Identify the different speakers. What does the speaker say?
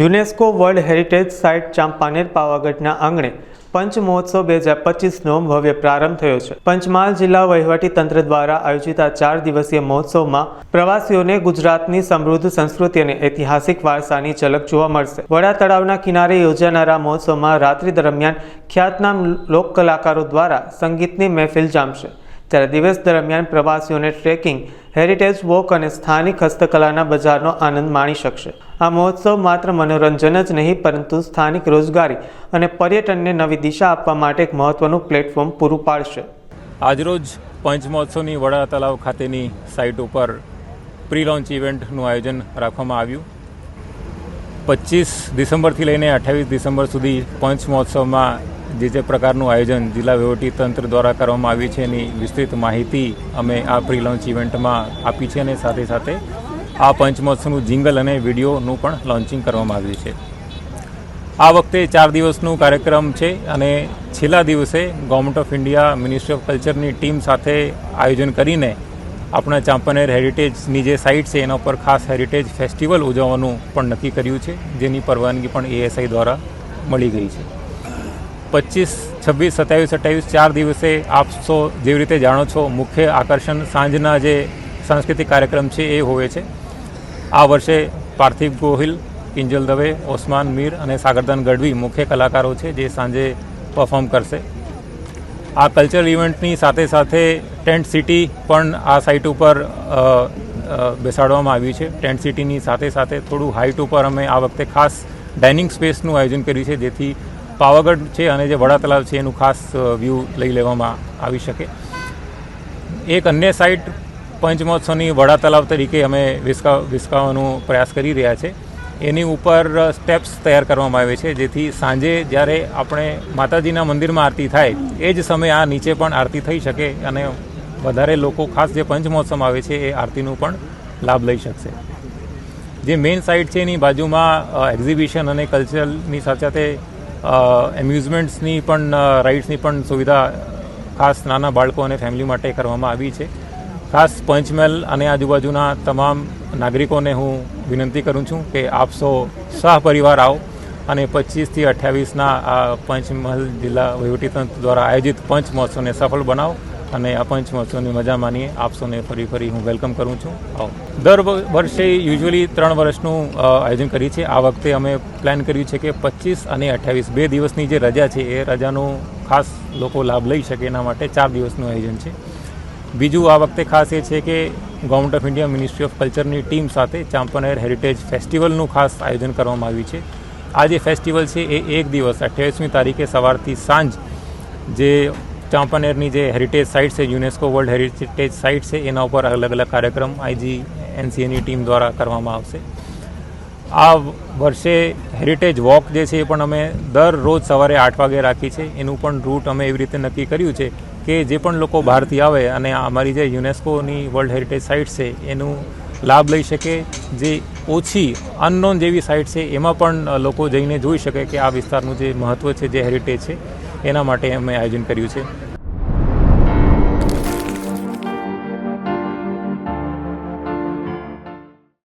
Speaker 1: UNESCO world heritage site Champaner પાવાગઢના આંગણે પંચ મહોત્સવ બે હજાર પચીસનો ભવ્ય પ્રારંભ થયો છે. પંચમહાલ જિલ્લા વહીવટી તંત્ર દ્વારા આયોજિત આ ચાર દિવસીય મહોત્સવમાં પ્રવાસીઓને ગુજરાતની સમૃદ્ધ સંસ્કૃતિ અને ઐતિહાસિક વારસાની ઝલક જોવા મળશે. વડા તળાવના કિનારે યોજાનારા મહોત્સવમાં રાત્રિ દરમિયાન ખ્યાતનામ લોક કલાકારો દ્વારા સંગીતની મહેફિલ જામશે. ત્યારે દિવસ દરમિયાન પ્રવાસીઓને ટ્રેકિંગ હેરિટેજ વોક અને સ્થાનિક હસ્તકલાના બજારનો આનંદ માણી શકશે. આ મહોત્સવ માત્ર મનોરંજન જ નહીં, પરંતુ સ્થાનિક રોજગારી અને પર્યટનને નવી દિશા આપવા માટે એક મહત્વનું પ્લેટફોર્મ પૂરું પાડશે.
Speaker 2: આજરોજ પંચમહોત્સવની વડા તલાવ ખાતેની સાઇટ ઉપર પ્રી લોન્ચ ઇવેન્ટનું આયોજન રાખવામાં આવ્યું. પચીસ ડિસેમ્બરથી લઈને અઠ્યાવીસ ડિસેમ્બર સુધી પંચમહોત્સવમાં જે જે પ્રકારનું આયોજન જિલ્લા તંત્ર દ્વારા કરવામાં આવ્યું છે એની વિસ્તૃત માહિતી અમે આ પ્રી લોન્ચ ઇવેન્ટમાં આપી છે અને સાથે સાથે આ પંચમહોત્સવનું જિંગલ અને વિડીયોનું પણ લોન્ચિંગ કરવામાં આવ્યું છે. આ વખતે ચાર દિવસનું કાર્યક્રમ છે અને છેલ્લા દિવસે government of India ministry of કલ્ચરની team સાથે આયોજન કરીને આપણા ચાંપાનેર હેરિટેજની જે સાઇટ છે એના ઉપર ખાસ હેરિટેજ ફેસ્ટિવલ ઉજવવાનું પણ નક્કી કર્યું છે, જેની પરવાનગી પણ એએસઆઈ દ્વારા મળી ગઈ છે. પચીસ, છવ્વીસ, સત્યાવીસ, અઠ્યાવીસ, ચાર દિવસે આપ સૌ જેવી રીતે જાણો છો, મુખ્ય આકર્ષણ સાંજના જે સાંસ્કૃતિક કાર્યક્રમ છે એ હોવે છે. આ વર્ષે પાર્થિવ ગોહિલ, કિંજલ દવે, ઓસમાન મીર અને સાગરદાન ગઢવી મુખ્ય કલાકારો છે જે સાંજે પરફોર્મ કરશે. આ કલ્ચરલ ઇવેન્ટની સાથે સાથે ટેન્ટ સિટી પણ આ સાઇટ ઉપર બેસાડવામાં આવ્યું છે. ટેન્ટ સિટીની સાથે સાથે થોડું હાઇટ ઉપર અમે આ વખતે ખાસ ડાઇનિંગ સ્પેસનું આયોજન કર્યું છે, જેથી પાવાગઢ છે અને જે વડા તલાવ છે એનું ખાસ વ્યૂ લઈ લેવામાં આવી શકે. એક અન્ય સાઇટ પંચમહોત્સવની વડા તલાવ તરીકે અમે વિસકા, વિસકાવવાનો પ્રયાસ કરી રહ્યા છે. એની ઉપર સ્ટેપ્સ તૈયાર કરવામાં આવે છે. જેથી સાંજે જ્યારે આપણે માતાજીના મંદિરમાં આરતી થાય, એ જ સમયે આ નીચે પણ આરતી થઈ શકે અને વધારે લોકો, ખાસ જે પંચમહોત્સવ આવે છે, એ આરતીનું પણ લાભ લઈ શકશે. જે મેઇન સાઇટ છે એની બાજુમાં એક્ઝિબિશન અને કલ્ચરલની સાથે સાથે એમ્યુઝમેન્ટ્સની પણ રાઇડ્સની પણ સુવિધા ખાસ નાના બાળકો અને ફેમિલી માટે કરવામાં આવી છે. ખાસ પંચમહેલ અને આજુબાજુના તમામ નાગરિકોને હું વિનંતી કરું છું કે આપ સૌ સહપરિવાર આવો અને પચીસથી અઠ્યાવીસના આ પંચમહાલ જિલ્લા વહીવટીતંત્ર દ્વારા આયોજિત પંચ મહોત્સવને સફળ બનાવો. અને આ પંચ મહોત્સવની મજા માનીએ. આપ ફરી ફરી હું વેલકમ કરું છું. આવો દર વર્ષે યુઝ્યુઅલી ત્રણ વર્ષનું આયોજન કરીએ છીએ. આ વખતે અમે પ્લાન કર્યું છે કે પચીસ અને અઠ્યાવીસ, બે દિવસની જે રજા છે, એ રજાનો ખાસ લોકો લાભ લઈ શકે એના માટે ચાર દિવસનું આયોજન છે. બીજું આ વખતે ખાસ એ છે કે government of India ministry of કલ્ચરની team સાથે ચાંપાનેર હેરિટેજ ફેસ્ટિવલનું ખાસ આયોજન કરવામાં આવ્યું છે. આ જે ફેસ્ટિવલ છે, એ એક દિવસ, અઠ્યાવીસમી તારીખે સવારથી સાંજ જે ચાંપાનેરની જે હેરિટેજ સાઇટ છે યુનેસ્કો વર્લ્ડ હેરિટેજ સાઇટ છે, એના ઉપર અલગ અલગ કાર્યક્રમ આઈજી એનસીએની ટીમ દ્વારા કરવામાં આવશે. આ વર્ષે હેરિટેજ વોક જે છે, એ પણ અમે દર રોજ સવારે આઠ વાગે રાખી છે. એનું પણ રૂટ અમે એવી રીતે નક્કી કર્યું છે કે જે પણ લોકો બહારથી આવે અને અમારી જે યુનેસ્કોની વર્લ્ડ હેરિટેજ સાઇટ છે, એનું લાભ લઈ શકે જે ઓછી અનનોન જેવી સાઇટ છે, એમાં પણ લોકો જઈને જોઈ શકે કે આ વિસ્તારનું જે મહત્ત્વ છે, જે હેરિટેજ છે. એના માટે અમે આયોજન કર્યું છે.